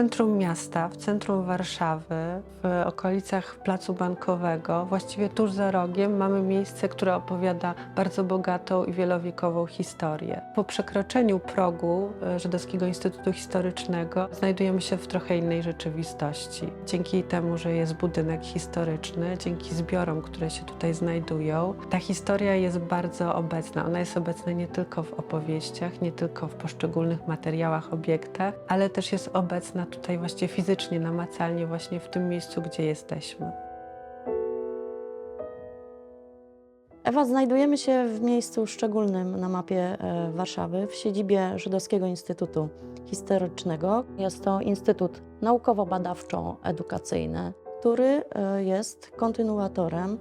centrum miasta, w centrum Warszawy, w okolicach Placu Bankowego, właściwie tuż za rogiem, mamy miejsce, które opowiada bardzo bogatą i wielowiekową historię. Po przekroczeniu progu e, Żydowskiego Instytutu Historycznego znajdujemy się w trochę innej rzeczywistości. Dzięki temu, że jest budynek historyczny, dzięki zbiorom, które się tutaj znajdują, ta historia jest bardzo obecna. Ona jest obecna nie tylko w opowieściach, nie tylko w poszczególnych materiałach, obiektach, ale też jest obecna tutaj właśnie fizycznie, namacalnie właśnie w tym miejscu, gdzie jesteśmy. Ewa, znajdujemy się w miejscu szczególnym na mapie e, Warszawy, w siedzibie Żydowskiego Instytutu Historycznego. Jest to instytut naukowo-badawczo-edukacyjny, który e, jest kontynuatorem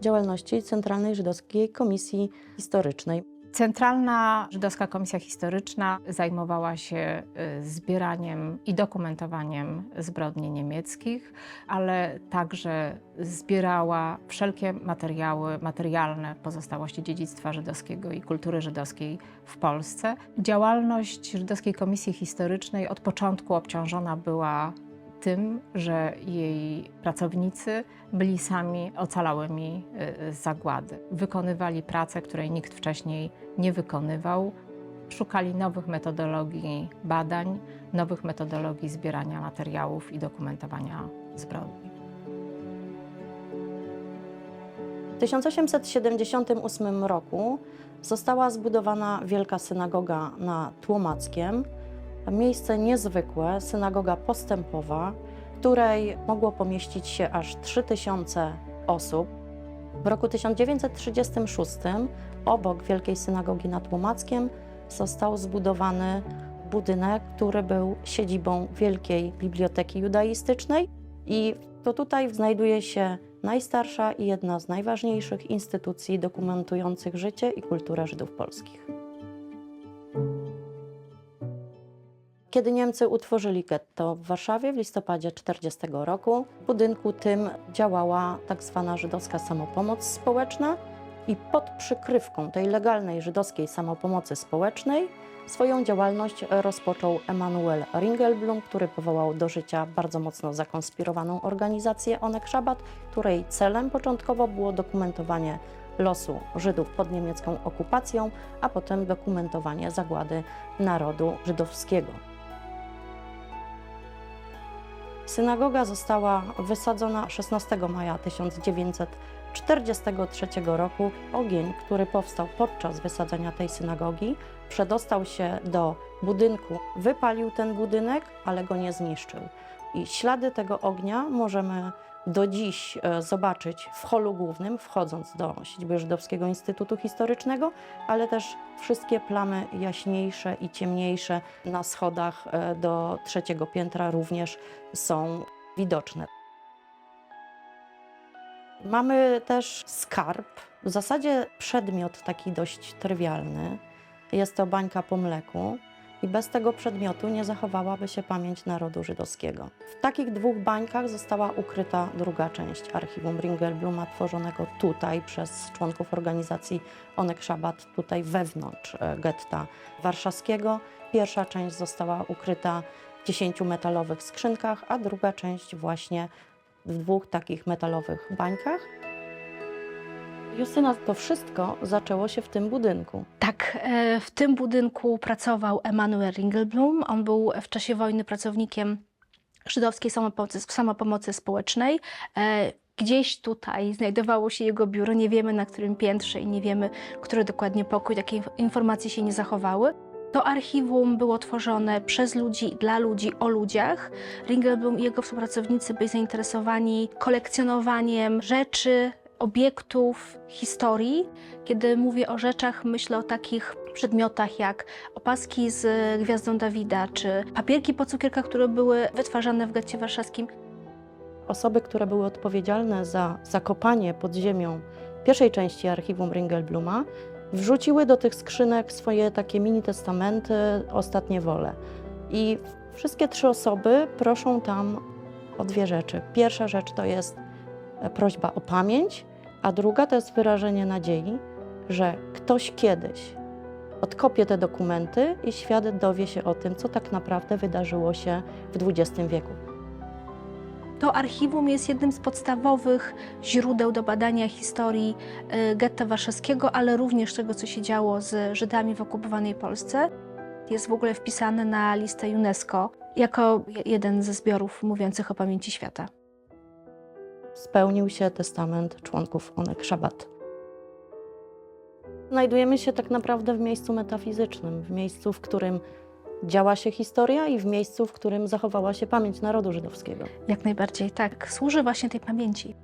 działalności Centralnej Żydowskiej Komisji Historycznej. Centralna Żydowska Komisja Historyczna zajmowała się y, zbieraniem i dokumentowaniem zbrodni niemieckich, ale także zbierała wszelkie materiały materialne pozostałości dziedzictwa żydowskiego i kultury żydowskiej w Polsce. Działalność Żydowskiej Komisji Historycznej od początku obciążona była tym, że jej pracownicy byli sami ocalałymi y, z zagłady. Wykonywali pracę, której nikt wcześniej nie wykonywał. Szukali nowych metodologii badań, nowych metodologii zbierania materiałów i dokumentowania zbrodni. W 1878 roku została zbudowana Wielka Synagoga na Tłomackiem. Miejsce niezwykłe, synagoga postępowa, w której mogło pomieścić się aż 3000 osób. W roku 1936 obok Wielkiej Synagogi nad Tłomackiem został zbudowany budynek, który był siedzibą Wielkiej Biblioteki Judaistycznej i to tutaj znajduje się najstarsza i jedna z najważniejszych instytucji dokumentujących życie i kulturę Żydów polskich. Kiedy Niemcy utworzyli getto w Warszawie w listopadzie 1940 roku, w budynku tym działała tak zwana żydowska samopomoc społeczna i pod przykrywką tej legalnej żydowskiej samopomocy społecznej swoją działalność rozpoczął Emanuel Ringelblum, który powołał do życia bardzo mocno zakonspirowaną organizację Onek Szabat, której celem początkowo było dokumentowanie losu Żydów pod niemiecką okupacją, a potem dokumentowanie zagłady narodu żydowskiego. Synagoga została wysadzona 16 maja 1943 roku. Ogień, który powstał podczas wysadzenia tej synagogi, przedostał się do budynku, wypalił ten budynek, ale go nie zniszczył. I ślady tego ognia możemy do dziś e, zobaczyć w holu głównym, wchodząc do siedziby Żydowskiego Instytutu Historycznego, ale też wszystkie plamy jaśniejsze i ciemniejsze na schodach e, do trzeciego piętra również są widoczne. Mamy też skarb, w zasadzie przedmiot taki dość trywialny. Jest to bańka po mleku i bez tego przedmiotu nie zachowałaby się pamięć narodu żydowskiego. W takich dwóch bańkach została ukryta druga część archiwum Ringelbluma, tworzonego tutaj przez członków organizacji Onek Szabat, tutaj wewnątrz e, getta warszawskiego. Pierwsza część została ukryta w 10 metalowych skrzynkach, a druga część właśnie w dwóch takich metalowych bańkach. Justyna, to wszystko zaczęło się w tym budynku. Tak, e, w tym budynku pracował Emanuel Ringelblum. On był w czasie wojny pracownikiem żydowskiej samopomocy, samopomocy społecznej. E, Gdzieś tutaj znajdowało się jego biuro, nie wiemy na którym piętrze i nie wiemy, który dokładnie pokój, takie inf- informacje się nie zachowały. To archiwum było tworzone przez ludzi, dla ludzi, o ludziach. Ringelblum i jego współpracownicy byli zainteresowani kolekcjonowaniem rzeczy, obiektów, historii. Kiedy mówię o rzeczach, myślę o takich przedmiotach jak opaski z gwiazdą Dawida, czy papierki po cukierkach, które były wytwarzane w getcie warszawskim. Osoby, które były odpowiedzialne za zakopanie pod ziemią pierwszej części archiwum Ringelbluma, wrzuciły do tych skrzynek swoje takie mini testamenty, ostatnie wole. I wszystkie trzy osoby proszą tam o dwie rzeczy. Pierwsza rzecz to jest prośba o pamięć, a druga to jest wyrażenie nadziei, że ktoś kiedyś odkopie te dokumenty i świat dowie się o tym, co tak naprawdę wydarzyło się w XX wieku. To archiwum jest jednym z podstawowych źródeł do badania historii y, getta warszawskiego, ale również tego, co się działo z Żydami w okupowanej Polsce. Jest w ogóle wpisane na listę UNESCO jako je- jeden ze zbiorów mówiących o pamięci świata. Spełnił się testament członków Onek Szabat. Znajdujemy się tak naprawdę w miejscu metafizycznym, w miejscu, w którym działa się historia i w miejscu, w którym zachowała się pamięć narodu żydowskiego. Jak najbardziej tak, służy właśnie tej pamięci.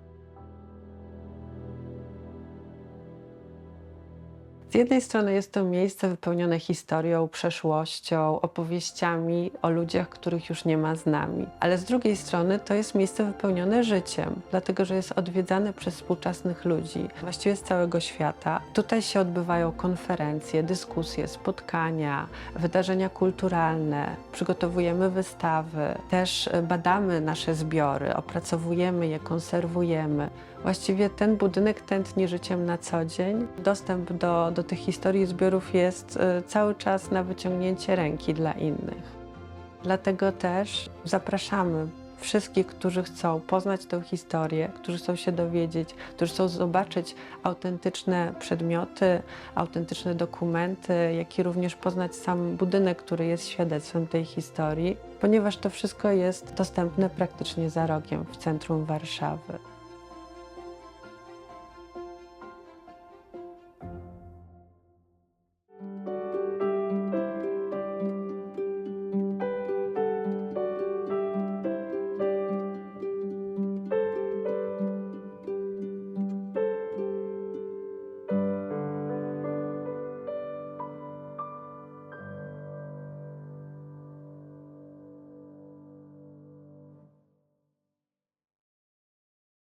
Z jednej strony jest to miejsce wypełnione historią, przeszłością, opowieściami o ludziach, których już nie ma z nami, ale z drugiej strony to jest miejsce wypełnione życiem, dlatego że jest odwiedzane przez współczesnych ludzi, właściwie z całego świata. Tutaj się odbywają konferencje, dyskusje, spotkania, wydarzenia kulturalne, przygotowujemy wystawy, też badamy nasze zbiory, opracowujemy je, konserwujemy. Właściwie ten budynek tętni życiem na co dzień. Dostęp do, do tych historii zbiorów jest y, cały czas na wyciągnięcie ręki dla innych. Dlatego też zapraszamy wszystkich, którzy chcą poznać tę historię, którzy chcą się dowiedzieć, którzy chcą zobaczyć autentyczne przedmioty, autentyczne dokumenty, jak i również poznać sam budynek, który jest świadectwem tej historii, ponieważ to wszystko jest dostępne praktycznie za rogiem w centrum Warszawy.